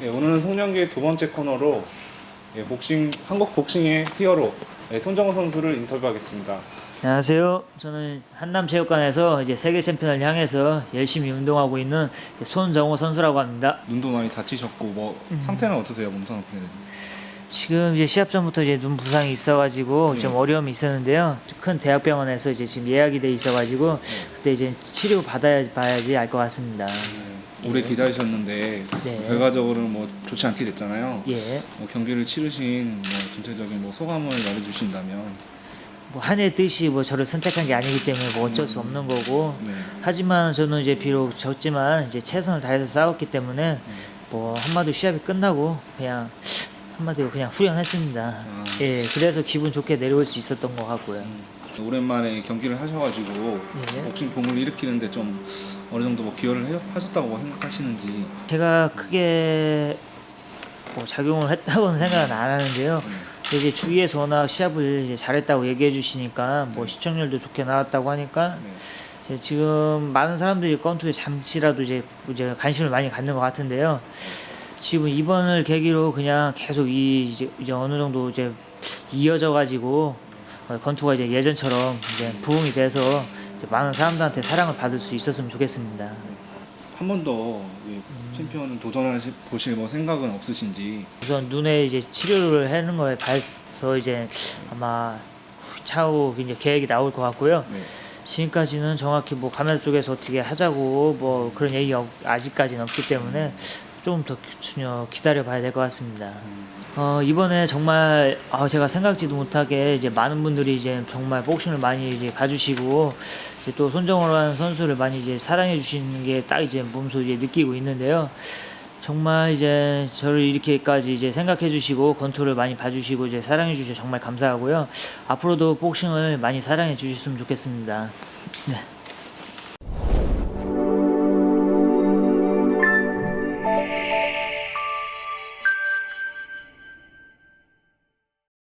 시합의 두 번째 코너로 예, 복싱 한국 복싱의 히어로 예, 손정호 선수를 인터뷰하겠습니다. 안녕하세요. 저는 한남체육관에서 이제 세계 챔피언을 향해서 열심히 운동하고 있는 이제 손정호 선수라고 합니다. 눈도 많이 다치셨고 뭐 음. 상태는 어떠세요? 몸 상태는? 지금 이제 시합 전부터 이제 눈 부상이 있어가지고 좀 네. 어려움이 있었는데요. 큰 대학병원에서 이제 지금 예약이 돼 있어가지고 그때 이제 치료 받아야 봐야지 알 것 같습니다. 오래 기다리셨는데 네. 결과적으로는 뭐 좋지 않게 됐잖아요. 예. 뭐 경기를 치르신 뭐 전체적인 뭐 소감을 말해주신다면 뭐 한해 뜻이 뭐 저를 선택한 게 아니기 때문에 뭐 어쩔 수 없는 거고 네. 하지만 저는 이제 비록 졌지만 이제 최선을 다해서 싸웠기 때문에 뭐 한마디로 시합이 끝나고 그냥 한마디로 그냥 후련했습니다. 아. 예, 그래서 기분 좋게 내려올 수 있었던 것 같고요. 오랜만에 경기를 하셔가지고 예. 복싱 봄을 일으키는데 좀 어느 정도 뭐 기여를 해- 하셨다고 생각하시는지 제가 크게 뭐 작용을 했다고는 생각은 안 하는데요. 근데 이제 주위에서 워낙 시합을 이제 잘했다고 얘기해 주시니까 뭐 시청률도 좋게 나왔다고 하니까 네. 이제 지금 많은 사람들이 건투에 잠시라도 이제 이제 관심을 많이 갖는 것 같은데요. 지금 이번을 계기로 그냥 계속 이 이제, 이제 어느 정도 이제 이어져 가지고 건투가 이제 예전처럼 이제 부흥이 돼서 이제 많은 사람들한테 사랑을 받을 수 있었으면 좋겠습니다. 한 번더 챔피언을 도전하실 보실 뭐 생각은 없으신지 우선 눈에 이제 치료를 하는 거에 봐서 이제 아마 차후 이제 계획이 나올 것 같고요. 네. 지금까지는 정확히 뭐 가메라 쪽에서 어떻게 하자고 뭐 그런 얘기 가 아직까지는 없기 때문에 좀더 기다려 봐야 될 것 같습니다. 어 이번에 정말 아 제가 생각지도 못하게 이제 많은 분들이 이제 정말 복싱을 많이 이제 봐주시고 이제 또 손정호라는 선수를 많이 이제 사랑해 주시는 게 딱 이제 몸소 이제 느끼고 있는데요. 정말 이제 저를 이렇게까지 이제 생각해 주시고 건투를 많이 봐주시고 이제 사랑해 주셔서 정말 감사하고요. 앞으로도 복싱을 많이 사랑해 주셨으면 좋겠습니다. 네.